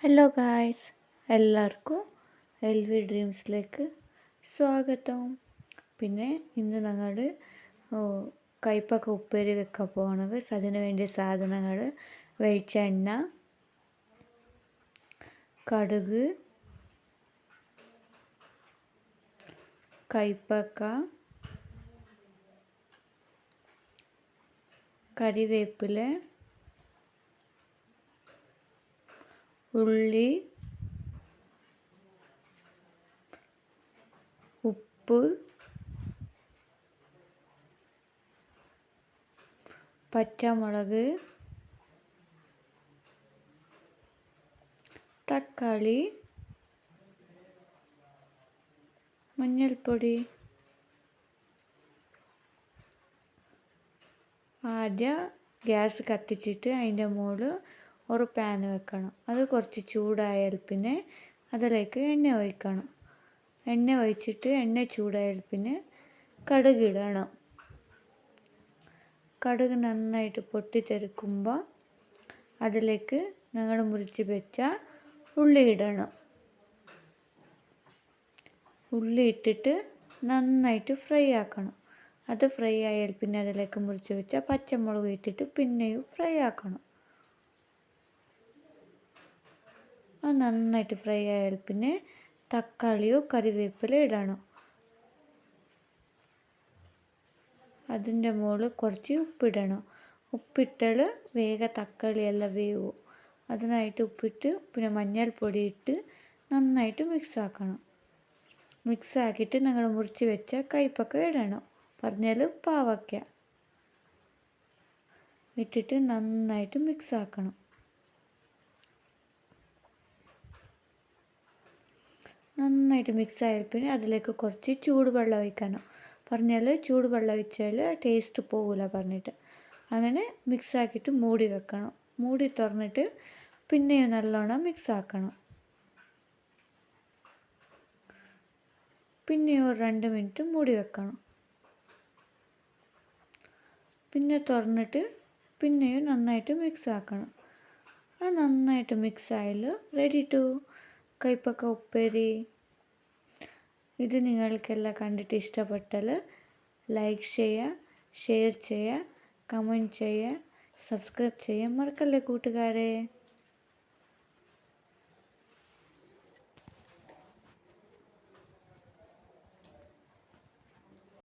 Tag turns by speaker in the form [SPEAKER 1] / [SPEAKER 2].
[SPEAKER 1] Hello guys എല്ലാവർക്കും L V ഡ്രീംസിലേക്ക് സ്വാഗതം. പിന്നെ ഇന്ന് ഞങ്ങൾ കയ്പൊക്കെ ഉപ്പേരി വെക്കാൻ പോകണത് അതിന് വേണ്ടിയ സാധനങ്ങൾ വെളിച്ചെണ്ണ കടുക് കയ്പക്ക കറിവേപ്പില ഉള്ളി ഉപ്പ് പച്ചമുളക് തക്കാളി മഞ്ഞൾപ്പൊടി. ആദ്യം ഗ്യാസ് കത്തിച്ചിട്ട് അതിന്റെ മുകളിൽ ഒരു പാൻ വെക്കണം. അത് കുറച്ച് ചൂടായാൽ പിന്നെ അതിലേക്ക് എണ്ണ ഒഴിക്കണം. എണ്ണ ഒഴിച്ചിട്ട് എണ്ണ ചൂടായാൽ പിന്നെ കടുക് ഇടണം. കടുക് നന്നായിട്ട് പൊട്ടിത്തെറുക്കുമ്പോൾ അതിലേക്ക് ഞങ്ങൾ മുറിച്ച് വെച്ച ഉള്ളി ഇടണം. ഉള്ളി ഇട്ടിട്ട് നന്നായിട്ട് ഫ്രൈ ആക്കണം. അത് ഫ്രൈ ആയാൽ പിന്നെ അതിലേക്ക് മുറിച്ച് വെച്ച പച്ചമുളക് ഇട്ടിട്ട് പിന്നെയും ഫ്രൈ ആക്കണം. നന്നായിട്ട് ഫ്രൈ ആയാൽ പിന്നെ തക്കാളിയോ കറിവേപ്പില ഇടണം. അതിന്റെ മുകളിൽ കുറച്ച് ഉപ്പിടണം. ഉപ്പിട്ടാൽ വേഗം തക്കാളിയെല്ലാം വേവും. അതിനായിട്ട് ഉപ്പിട്ട് പിന്നെ മഞ്ഞൾപ്പൊടി ഇട്ട് നന്നായിട്ട് മിക്സ് ആക്കണം. മിക്സ് ആക്കിയിട്ട് ഞങ്ങൾ മുറിച്ച് വെച്ച കയ്പൊക്കെ ഇടണം. പറഞ്ഞാൽ പാവയ്ക്ക. ഇട്ടിട്ട് നന്നായിട്ട് മിക്സ് ആക്കണം. നന്നായിട്ട് മിക്സ് ആയ പിന്നെ അതിലേക്ക് കുറച്ച് ചൂടുവെള്ളം ഒഴിക്കണം. പറഞ്ഞാൽ ചൂടുവെള്ളം ഒഴിച്ചാൽ ടേസ്റ്റ് പോകില്ല പറഞ്ഞിട്ട്. അങ്ങനെ മിക്സ് ആക്കിയിട്ട് മൂടി വെക്കണം. മൂടി തുറന്നിട്ട് പിന്നെയും നല്ലോണം മിക്സ് ആക്കണം. പിന്നെയും ഒരു രണ്ട് മിനിറ്റ് മൂടി വെക്കണം. പിന്നെ തുറന്നിട്ട് പിന്നെയും നന്നായിട്ട് മിക്സ് ആക്കണം. ആ നന്നായിട്ട് മിക്സ് ആയാൽ റെഡി ടു കൈപ്പക്ക ഉപ്പേരി. ഇത് നിങ്ങൾക്കെല്ലാം കണ്ടിട്ട് ഇഷ്ടപ്പെട്ടാൽ ലൈക്ക് ചെയ്യുക ഷെയർ ചെയ്യുക കമന്റ് ചെയ്യുക സബ്സ്ക്രൈബ് ചെയ്യാൻ മറക്കല്ലേ കൂട്ടുകാരെ?